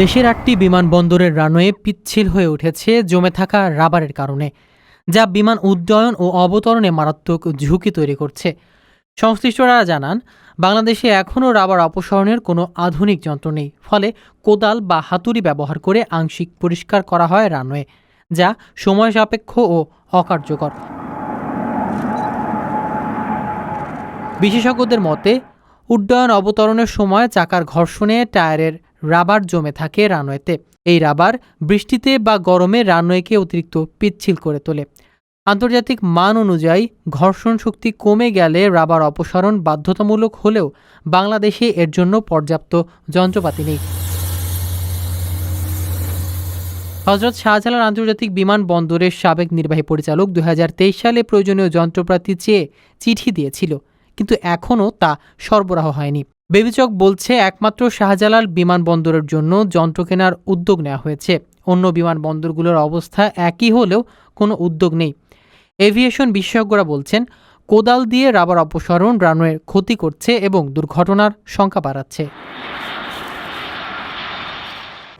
দেশের আটটি বিমানবন্দরের রানওয়ে পিচ্ছিল হয়ে উঠেছে জমে থাকা রাবারের কারণে, যা বিমান উড্ডয়ন ও অবতরণে মারাত্মক ঝুঁকি তৈরি করছে। সংশ্লিষ্টরা জানান, বাংলাদেশে এখনও রাবার অপসারণের কোনো আধুনিক যন্ত্র নেই, ফলে কোদাল বা হাতুড়ি ব্যবহার করে আংশিক পরিষ্কার করা হয় রানওয়ে, যা সময় সাপেক্ষ ও অকার্যকর। বিশেষজ্ঞদের মতে, উড্ডয়ন অবতরণের সময় চাকার ঘর্ষণে টায়ারের রাবার জমে থাকে রানওয়েতে। এই রাবার বৃষ্টিতে বা গরমে রানওয়েকে অতিরিক্ত পিচ্ছিল করে তোলে। আন্তর্জাতিক মান অনুযায়ী ঘর্ষণ শক্তি কমে গেলে রাবার অপসারণ বাধ্যতামূলক হলেও বাংলাদেশে এর জন্য পর্যাপ্ত যন্ত্রপাতি নেই। হজরত শাহজালাল আন্তর্জাতিক বিমানবন্দরের সাবেক নির্বাহী পরিচালক দু হাজার তেইশ সালে প্রয়োজনীয় যন্ত্রপাতি চেয়ে চিঠি দিয়েছিল। কিন্তু এখনও তা সরবরাহ হয়নি। বেবিচক বলছে, একমাত্র শাহজালাল বিমানবন্দরের জন্য যন্ত্র কেনার উদ্যোগ নেওয়া হয়েছে। অন্য বিমানবন্দরগুলোর অবস্থা একই হলেও কোনো উদ্যোগ নেই। এভিয়েশন বিশেষজ্ঞরা বলছেন, কোদাল দিয়ে রাবার অপসারণ রানওয়ের ক্ষতি করছে এবং দুর্ঘটনার সংখ্যা বাড়াচ্ছে।